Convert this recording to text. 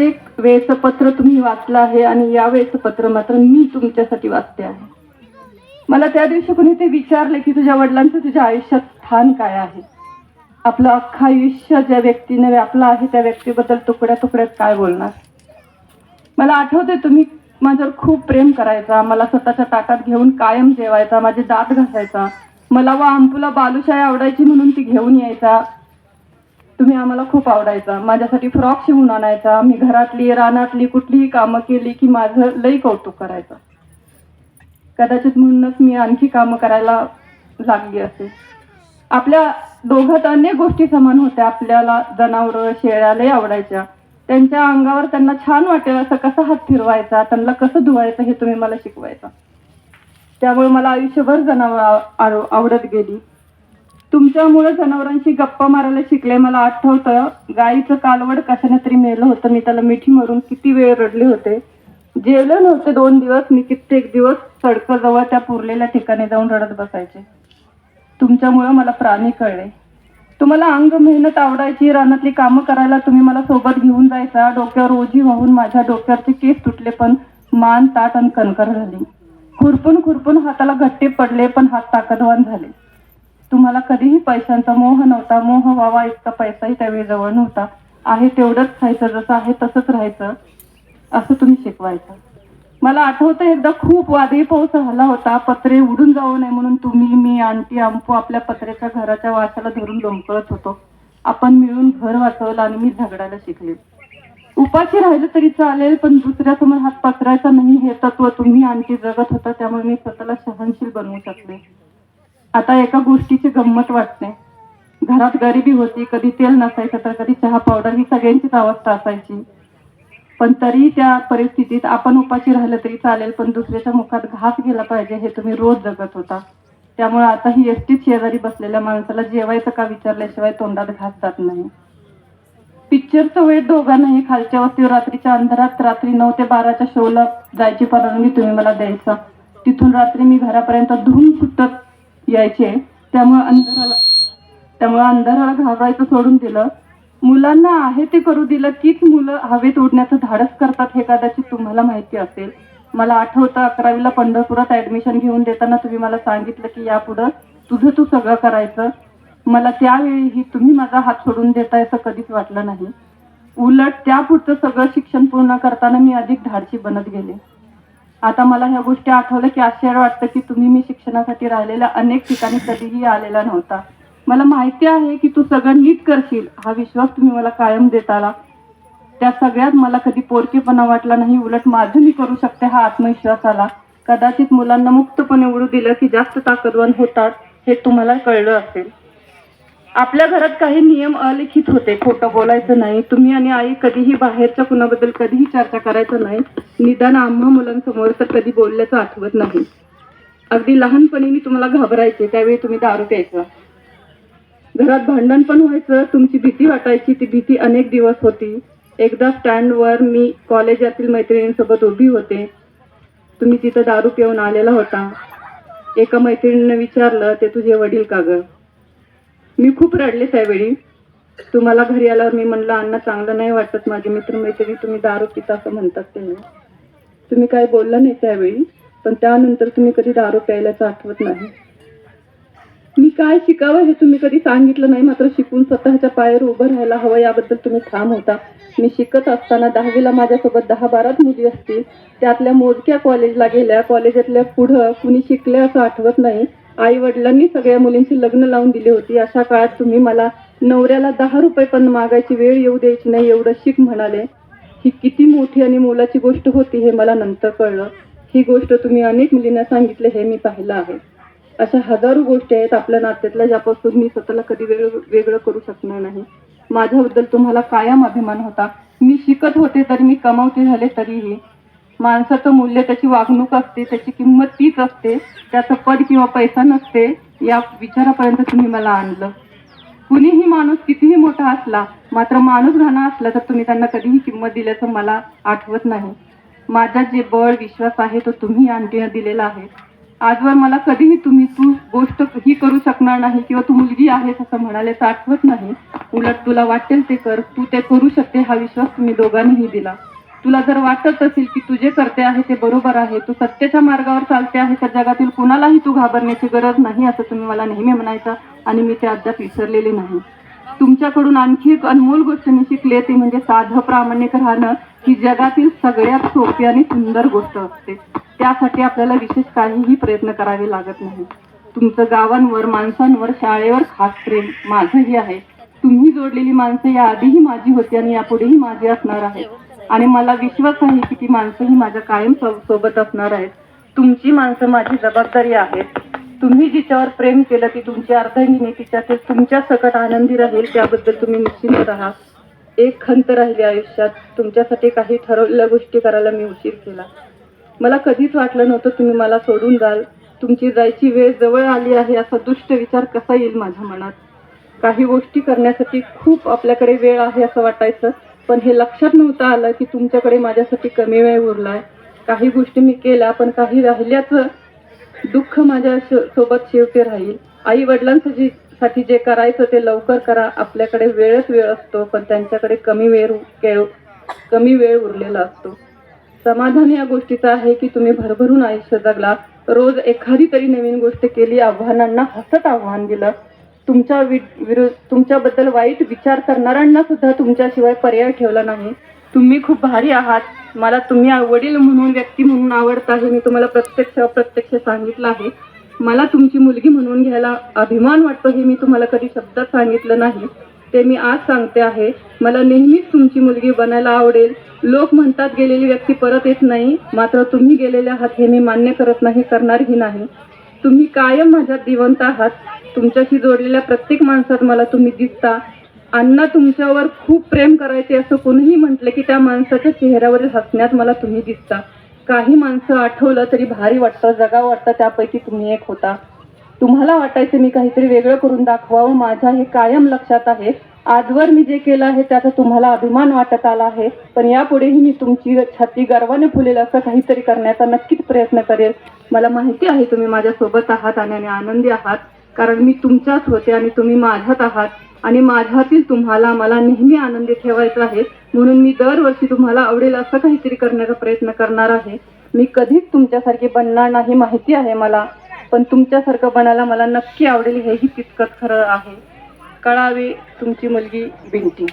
प्रत्येक वेळेचं पत्र तुम्ही वाचलं आहे आणि या वेळेचं पत्र मात्र मी तुमच्यासाठी वाचते आहे. मला त्या दिवशी कोणी ते विचारले की तुझ्या वडिलांचं तुझ्या आयुष्यात स्थान काय आहे? आपलं अख्खं आयुष्य ज्या व्यक्तीने व्यापलं आहे त्या व्यक्तीबद्दल तुकड्या तुकड्यात काय बोलणार? मला आठवते तुम्ही माझ्यावर खूप प्रेम करायचा मला स्वतःच्या ताटात घेऊन कायम जेवायचा माझे दात घासायचा मला व अंपुला बालुशाही आवडायची म्हणून ती घेऊन यायचा. तुम्ही आम्हाला खूप आवडायचा. माझ्यासाठी फ्रॉक शिवून आणायचा. मी घरातली रानातली कुठलीही कामं केली की माझं लई कौतुक करायचं. कदाचित म्हणूनच मी आणखी कामं करायला लागली असेल. आपल्या दोघात अनेक गोष्टी समान होत्या. आपल्याला जनावरं शेळ्या लई आवडायच्या. त्यांच्या अंगावर त्यांना छान वाटेल असं कसं हात फिरवायचा? त्यांना कसं धुवायचं हे तुम्ही मला शिकवायचा. त्यामुळे मला आयुष्यभर जनावर आवडत गेली. तुमच्यामुळे जनावरांशी गप्पा मारायला शिकले मला आठवतं. गाईचं कालवड कशाने तरी मेलं होतं मी त्याला मिठी मारून किती वेळ रडले होते. जेवले नव्हते दोन दिवस मी कित्येक दिवस सडकजवळ त्या पुरलेल्या ठिकाणी जाऊन रडत बसायचे. तुमच्यामुळं मला प्राणी कळले. तुम्हाला अंग मेहनत आवडायची रानातली कामं करायला तुम्ही मला सोबत घेऊन जायचा. डोक्यावर ओझी वाहून माझ्या डोक्यावरचे केस तुटले पण मान ताट आणि कणकर झाली. खुरपून खुरपून हाताला घट्टे पडले पण हात ताकदवान झाले. तुम्हाला कधीही पैशांचा मोह नव्हता. मोह व्हावा इतका पैसाही त्यावेळी जवळ नव्हता. आहे तेवढंच खायचं जसं आहे तसंच राहायचं असं तुम्ही शिकवायचं. मला आठवतं एकदा खूप वादळी पाऊस झाला होता. पत्रे उडून जाऊ नये म्हणून तुम्ही मी आंटी आंपू आपल्या पत्र्याच्या घराच्या वासाला धरून लोंबकळत होतो. आपण मिळून घर वाचवलं आणि मी झगडायला शिकले. उपाशी राहिलं तरी चालेल पण दुसऱ्यासमोर हात पसरायचा नाही हे तत्व तुम्ही आणखी जगत होता. त्यामुळे मी स्वतःला सहनशील बनवू शकले. आता एका गोष्टीची गंमत वाटते. घरात गरिबी होती कधी तेल नसायचं तर कधी चहा पावडर ही सगळ्यांचीच अवस्था असायची. पण तरी त्या परिस्थितीत आपण उपाशी राहिलं तरी चालेल पण दुसऱ्याच्या मुखात घास गेला पाहिजे हे तुम्ही रोज जगत होता. त्यामुळे आता ही एसटीत शेजारी बसलेल्या माणसाला जेवायचं का विचारल्याशिवाय तोंडात घास जात नाही. पिक्चरचं वेळ दोघांनाही खालच्या वस्तीवर रात्रीच्या अंधारात रात्री नऊ ते बाराच्या शोला जायची परवानगी तुम्ही मला द्यायचा. तिथून रात्री मी घरापर्यंत धुवून सुटत यायचे. त्यामुळे अंधाराला त्यामुळे अंधाराला घाबरायचं सोडून दिलं. मुलांना आहे ते करू दिलं. कीच मुलं हवेत उडण्याचं धाडस करतात हे कदाचित तुम्हाला माहिती असेल. मला आठवतं अकरावीला पंढरपुरात ऍडमिशन घेऊन देताना तुम्ही मला सांगितलं की यापुढं तुझं तू सगळं करायचं. मला त्यावेळीही तुम्ही माझा हात सोडून देताय असं कधीच वाटलं नाही. उलट त्या पुढचं सगळं शिक्षण पूर्ण करताना मी अधिक धाडशी बनत गेले. आता मला ह्या गोष्टी आठवलं की आश्चर्य वाटतं की तुम्ही मी शिक्षणासाठी राहिलेल्या अनेक ठिकाणी कधीही आलेला नव्हता. मला माहिती आहे की तू सगळं नीट करशील. हा विश्वास तुम्ही मला कायम देत आला त्या सगळ्यात मला कधी पोरकेपणा वाटला नाही उलट माझं मी करू शकते हा आत्मविश्वास आला. कदाचित मुलांना मुक्तपणे उडू दिलं की जास्त ताकदवान होतात हे तुम्हाला कळलं असेल. आपल्या घरात काही नियम अलिखित होते. खोटं बोलायचं नाही. तुम्ही आणि आई कधीही बाहेरच्या कुणाबद्दल कधीही चर्चा करायचं नाही. निदान आम्हा मुलांसमोर तर कधी बोलल्याचं आठवत नाही. अगदी लहानपणी मी तुम्हाला घाबरायचे. त्यावेळी तुम्ही दारू प्यायचा. घरात भांडण पण व्हायचं. तुमची भीती वाटायची. ती भीती अनेक दिवस होती. एकदा स्टँडवर मी कॉलेजातील मैत्रिणींसोबत उभी होते. तुम्ही तिथं दारू पिऊन आलेला होता. एका मैत्रिणीनं विचारलं ते तुझे वडील का गं? मी खूप रडले त्यावेळी. तुम्हाला घरी आल्यावर मी म्हणलं अण्णा चांगलं नाही वाटत माझे मित्रमैत्रिणी तुम्ही दारू पिता असं म्हणतात ते तुम्ही काही बोलला नाही त्यावेळी पण त्यानंतर तुम्ही कधी दारू प्यायल्याचं आठवत नाही. मी काय शिकावं हे तुम्ही कधी सांगितलं नाही मात्र शिकून स्वतःच्या पायावर उभं राहायला हवं याबद्दल तुम्ही ठाम होता. मी शिकत असताना दहावीला माझ्यासोबत दहा बाराच मुली असतील. त्यातल्या मोजक्या कॉलेजला गेल्या कॉलेजातल्या पुढं कुणी शिकले असं आठवत नाही. आई वडिलांनी सगळ्या मुलींची लग्न लावून दिली होती. अशा काळात तुम्ही मला नवऱ्याला दहा रुपये पण मागायची वेळ येऊ द्यायची नाही एवढं शिक म्हणाले. ही किती मोठी आणि मोलाची गोष्ट होती हे मला नंतर कळलं. ही गोष्ट तुम्ही अनेक मुलींना सांगितले हे मी पाहिलं आहे. अशा हजारो गोष्टी आहेत आपल्या नात्यातल्या ज्यापासून मी स्वतःला कधी वेळ वेगळं करू शकणार नाही. माझ्याबद्दल तुम्हाला कायम अभिमान होता. मी शिकत होते तरी मी कमावते झाले तरीही. माणसाचं मूल्य त्याची वागणूक असते त्याची किंमत तीच असते त्याचं पद किंवा पैसा नसते या विचारापर्यंत तुम्ही मला आणलं. कुणीही माणूस कितीही मोठा असला मात्र माणूस घाणा असला तर तुम्ही त्यांना कधीही किंमत दिल्याचं मला आठवत नाही. माझा जे बळ विश्वास आहे तो तुम्ही आंटीनं दिलेला आहे. आजवर मला कधीही तुम्ही तू गोष्ट ही करू शकणार नाही किंवा तू मुलगी आहेस असं म्हणाल्याचं आठवत नाही. उलट तुला वाटेल ते कर तू ते करू शकते हा विश्वास तुम्ही दोघांनीही दिला. तुला जर वाटत असेल की तू जे करते आहे ते बरोबर आहे तू सत्याच्या मार्गावर चालते आहे तर जगातील कुणालाही तू घाबरण्याची गरज नाही असं तुम्ही मला नेहमी म्हणायचं आणि मी ते अद्याप विसरलेले नाही. तुमच्याकडून आणखी एक अनमोल गोष्ट मी शिकले ती म्हणजे साधं प्रामाणिक राहणं ही जगातील सगळ्यात सोपी आणि सुंदर गोष्ट असते. त्यासाठी आपल्याला विशेष काहीही प्रयत्न करावे लागत नाही. तुमचं गावांवर माणसांवर शाळेवर खास प्रेम माझंही आहे. तुम्ही जोडलेली माणसं या आधीही माझी होती आणि यापुढेही माझी असणार आहे आणि मला विश्वास आहे की ती माणसंही माझ्या कायम सोबत असणार आहेत. तुमची माणसं माझी जबाबदारी आहेत. तुम्ही जिच्यावर प्रेम केलं ती तुमची अर्धांगिनी ते तुमच्या सकट आनंदी राहील त्याबद्दल तुम्ही निश्चिंत राहा. एक खंत राहिली आयुष्यात तुमच्यासाठी काही ठरवलेल्या गोष्टी करायला मी उशीर केला. मला कधीच वाटलं नव्हतं तुम्ही मला सोडून जाल. तुमची जायची वेळ जवळ आली आहे असा दुष्ट विचार कसा येईल माझ्या मनात? काही गोष्टी करण्यासाठी खूप आपल्याकडे वेळ आहे असं वाटायचं. पण हे लक्षात नव्हतं आलं की तुमच्याकडे माझ्यासाठी कमी वेळ उरलाय. काही गोष्टी मी केल्या पण काही राहिल्याचं दुःख माझ्या सोबत शेवटी राहील. आई वडिलांसाठी साठी जे करायचं ते लवकर करा. आपल्याकडे वेळच वेळ असतो पण त्यांच्याकडे कमी वेळ के- कमी वेळ उरलेला असतो. समाधान या गोष्टीचं आहे की तुम्ही भरभरून आयुष्य जगला. रोज एखादी तरी नवीन गोष्ट केली आव्हानांना हसत आव्हान दिलं. तुमच्या वि- विरुद्ध तुमच्याबद्दल वाईट विचार करणाऱ्यांना सुद्धा तुमच्याशिवाय पर्याय ठेवला नाही. तुम्ही खूप भारी आहात. मला तुम्ही वडील म्हणून व्यक्ती म्हणून आवडता हे मी तुम्हाला प्रत्यक्ष अप्रत्यक्ष सांगितलं आहे. मला तुमची मुलगी म्हणून घ्यायला अभिमान वाटतो हे मी तुम्हाला कधी शब्दात सांगितलं नाही. ते मी आज सांगते आहे. मला नेहमीच तुमची मुलगी बनायला आवडेल. लोक म्हणतात गेलेली व्यक्ती परत येत नाही. मात्र तुम्ही गेलेले आहात हे मी मान्य करत नाही करणारही नाही. तुम्ही कायम माझ्यात जिवंत आहात. तुमच्याशी जोडलेल्या प्रत्येक माणसात मला तुम्ही दिसता. अण्णा तुमच्यावर खूप प्रेम करायचे असं कोणीही म्हटलं की त्या माणसाच्या चेहऱ्यावरील हसण्यात मला तुम्ही दिसता. काही माणसं आठवलं तरी भारी वाटतं जगावं वाटतं त्यापैकी तुम्ही एक होता. तुम्हाला वाटायचं मी काहीतरी वेगळं करून दाखवावं माझ्या हे कायम लक्षात आहे. आजवर मी जे केलं आहे त्याचा तुम्हाला अभिमान वाटत आला आहे पण यापुढेही मी तुमची छाती गर्वाने फुलेल असं काहीतरी करण्याचा नक्कीच प्रयत्न करेल. मला माहिती आहे तुम्ही माझ्यासोबत आहात आणि आनंदी आहात. कारण मी तुमच्याच होते आणि तुम्ही माझ्यात आहात आणि माझ्यातील तुम्हाला मला नेहमी आनंदी ठेवायचं आहे. म्हणून मी दरवर्षी तुम्हाला आवडेल असं काहीतरी करण्याचा प्रयत्न करणार आहे. मी कधीच तुमच्यासारखी बनणार नाही माहिती आहे मला. पण तुमच्यासारखं बनायला मला नक्की आवडेल हेही तितकंच खरं आहे. कळावे तुमची मुलगी बिंटी